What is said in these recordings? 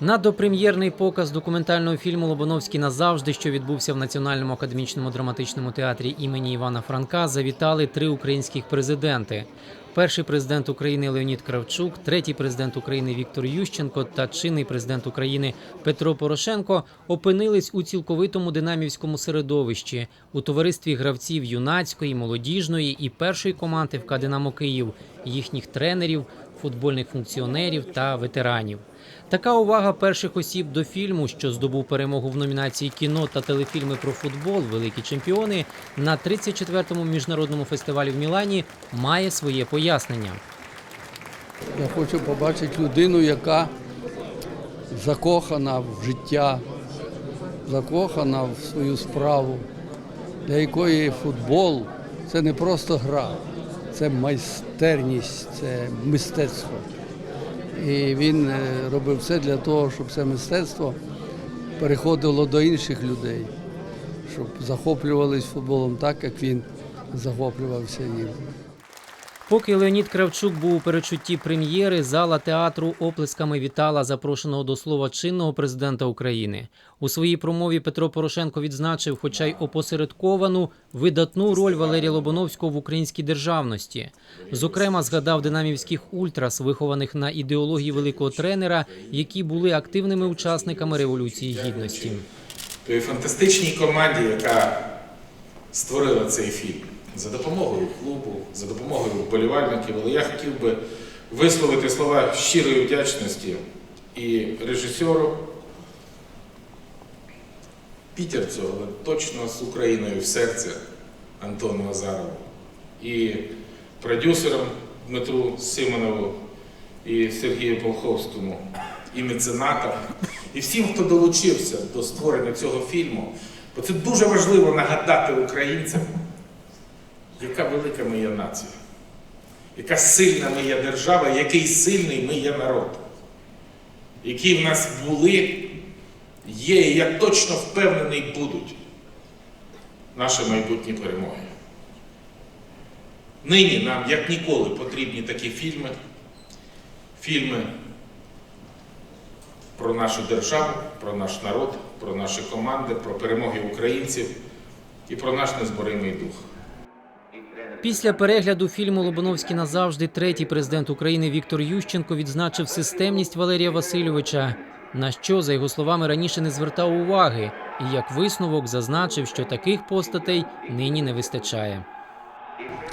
На допрем'єрний показ документального фільму Лобановський назавжди, що відбувся в Національному академічному драматичному театрі імені Івана Франка, завітали три українських президенти: перший президент України Леонід Кравчук, третій президент України Віктор Ющенко та чинний президент України Петро Порошенко опинились у цілковитому динамівському середовищі у товаристві гравців юнацької, молодіжної і першої команд ФК «Динамо Київ, їхніх тренерів, футбольних функціонерів та ветеранів. Така увага перших осіб до фільму, що здобув перемогу в номінації кіно та телефільми про футбол Великі чемпіони на 34-му міжнародному фестивалі в Мілані має своє пояснення. Я хочу побачити людину, яка закохана в життя, закохана в свою справу, для якої футбол це не просто гра, це майстерність, це мистецтво. І він е, робив все для того, щоб це мистецтво переходило до інших людей, щоб захоплювались футболом так, як він захоплювався їм. Поки Леонід Кравчук був у перечутті прем'єри, зала театру оплесками вітала запрошеного до слова чинного президента України. У своїй промові Петро Порошенко відзначив, хоча й опосередковану, видатну роль Валерія Лобановського в українській державності. Зокрема, згадав динамівських ультрас, вихованих на ідеології великого тренера, які були активними учасниками революції гідності. Той фантастичній команді, яка створила цей фільм за допомогою клубу, за допомогою вболівальників. Але я хотів би висловити слова щирої вдячності і режисеру Пітерцю, але точно з Україною в серці Антону Азарову, і продюсерам Дмитру Симонову і Сергію Полховському, і меценатам, і всім, хто долучився до створення цього фільму. Бо це дуже важливо нагадати українцям, яка велика ми є нація, яка сильна ми є держава, який сильний ми є народ, які в нас були, є, і я точно впевнений, будуть наші майбутні перемоги. Нині нам, як ніколи, потрібні такі фільми, фільми про нашу державу, про наш народ, про наші команди, про перемоги українців і про наш незборимий дух. Після перегляду фільму Лобановський назавжди третій президент України Віктор Ющенко відзначив системність Валерія Васильовича, на що, за його словами, раніше не звертав уваги, і як висновок зазначив, що таких постатей нині не вистачає.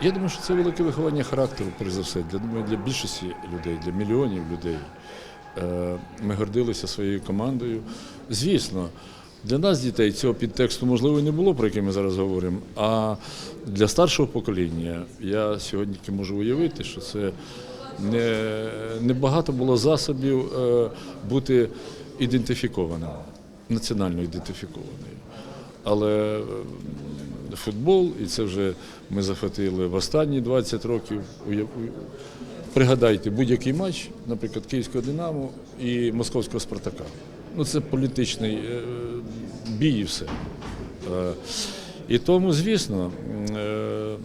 Я думаю, що це велике виховання характеру, перш за все, для, думаю, для більшості людей, для мільйонів людей. Е, Ми гордилися своєю командою. Звісно, для нас, дітей, цього підтексту можливо не було, про який ми зараз говоримо. А для старшого покоління я сьогодні можу уявити, що це не, не багато було засобів е, бути ідентифікованим, національно ідентифікованим. Але е, футбол, і це вже ми захватили в останні 20 років. Пригадайте будь-який матч, наприклад, Київського Динамо і Московського Спартака. Ну це політичний е, бій і все. Е, І тому, звісно, е,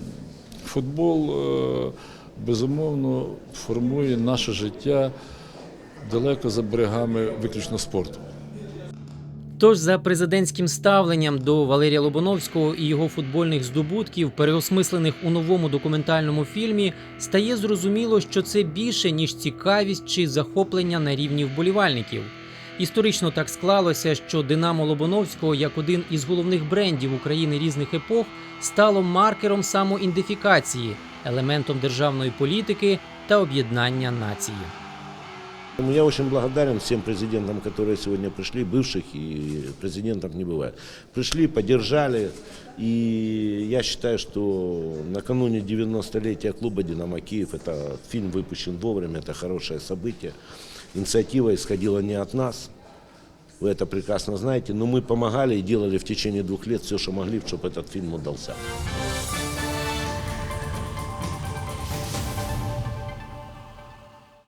футбол безумовно формує наше життя далеко за берегами виключно спорту. Тож за президентським ставленням до Валерія Лобановського і його футбольних здобутків, переосмислених у новому документальному фільмі, стає зрозуміло, що це більше ніж цікавість чи захоплення на рівні вболівальників. Історично так склалося, що Динамо Лобановського, як один із головних брендів України різних епох, стало маркером самоідентифікації, елементом державної політики та об'єднання нації. Я очень благодарен всем президентам, которые сегодня пришли, бывших и президентов не бывает. Пришли, поддержали, и я считаю, что накануне 90-летия клуба «Динамо Киев» это фильм выпущен вовремя, это хорошее событие. Инициатива исходила не от нас, вы это прекрасно знаете, но мы помогали и делали в течение двух лет все, что могли, чтобы этот фильм удался.